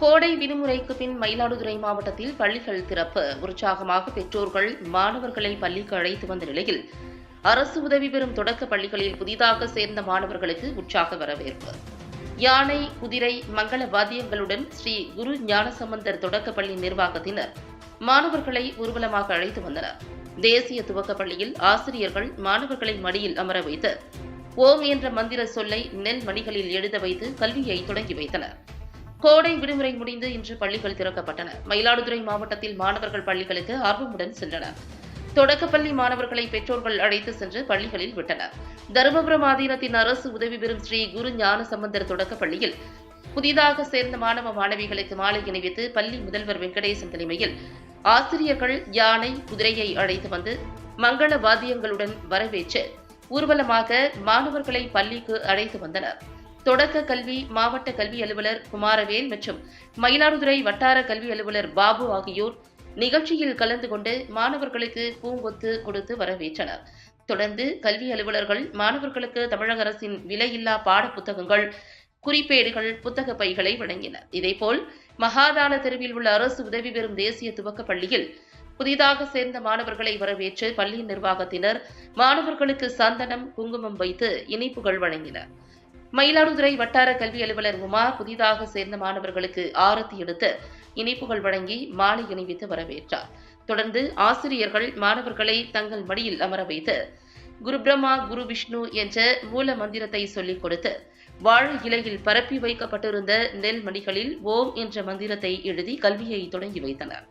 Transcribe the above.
கோடை விடுமுறைக்கு பின் மயிலாடுதுறை மாவட்டத்தில் பள்ளிகள் திறப்பு. உற்சாகமாக பெற்றோர்கள் மாணவர்களை பள்ளிக்கு அழைத்து வந்த நிலையில் அரசு உதவி பெறும் தொடக்க பள்ளிகளில் புதிதாக சேர்ந்த மாணவர்களுக்கு உற்சாக வரவேற்பு. யானை குதிரை மங்கள வாத்தியங்களுடன் ஸ்ரீ குரு ஞானசம்பந்தர் தொடக்கப்பள்ளி நிர்வாகத்தினர் மாணவர்களை ஊர்வலமாக அழைத்து வந்தனர். தேசிய துவக்கப் பள்ளியில் ஆசிரியர்கள் மாணவர்களை மடியில் அமர வைத்து ஓம் என்ற மந்திர சொல்லை நெல் மணிகளில் எழுத வைத்து கல்வியை தொடங்கி வைத்தனர். கோடை விடுமுறை முடிந்து இன்று பள்ளிகள் திறக்கப்பட்டன. மயிலாடுதுறை மாவட்டத்தில் மாணவர்கள் பள்ளிகளுக்கு ஆர்வமுடன் சென்றனர். தொடக்கப்பள்ளி மாணவர்களை பெற்றோர்கள் அழைத்து சென்று பள்ளிகளில் விட்டனர். தருமபுரம் ஆதீனத்தின் அரசு உதவி பெறும் ஸ்ரீ குரு ஞான சம்பந்தர் தொடக்கப் பள்ளியில் புதிதாக சேர்ந்த மாணவ மாணவிகளுக்கு மாலை அணிவித்து பள்ளி முதல்வர் வெங்கடேசன் தலைமையில் ஆசிரியர்கள் யானை குதிரையை அழைத்து வந்து மங்கள வாத்தியங்களுடன் வரவேற்று ஊர்வலமாக மாணவர்களை பள்ளிக்கு அழைத்து வந்தனர். தொடக்க கல்வி மாவட்ட கல்வி அலுவலர் குமாரவேல் மற்றும் மயிலாடுதுறை வட்டார கல்வி அலுவலர் பாபு ஆகியோர் நிகழ்ச்சியில் கலந்து கொண்டு மாணவர்களுக்கு பூங்கொத்து கொடுத்து வரவேற்றனர். தொடர்ந்து கல்வி அலுவலர்கள் மாணவர்களுக்கு தமிழக அரசின் விலையில்லா பாட புத்தகங்கள் குறிப்பேடுகள் புத்தக பைகளை வழங்கினர். இதேபோல் மகாதான தெருவில் உள்ள அரசு உதவி பெறும் தேசிய துவக்க பள்ளியில் புதிதாக சேர்ந்த மாணவர்களை வரவேற்று பள்ளி நிர்வாகத்தினர் மாணவர்களுக்கு சந்தனம் குங்குமம் வைத்து இனிப்புகள் வழங்கினர். மயிலாடுதுறை வட்டார கல்வி அலுவலர் உமா புதிதாக சேர்ந்த மாணவர்களுக்கு ஆரத்தி எடுத்து இனிப்புகள் வழங்கி மாலை இணைவித்து வரவேற்றார். தொடர்ந்து ஆசிரியர்கள் மாணவர்களை தங்கள் மடியில் அமர வைத்து குரு பிரம்மா குரு விஷ்ணு என்ற மூல மந்திரத்தை சொல்லிக் கொடுத்து வாழை இலையில் பரப்பி வைக்கப்பட்டிருந்த நெல் மணிகளில் ஓம் என்ற மந்திரத்தை எழுதி கல்வியை தொடங்கி வைத்தனர்.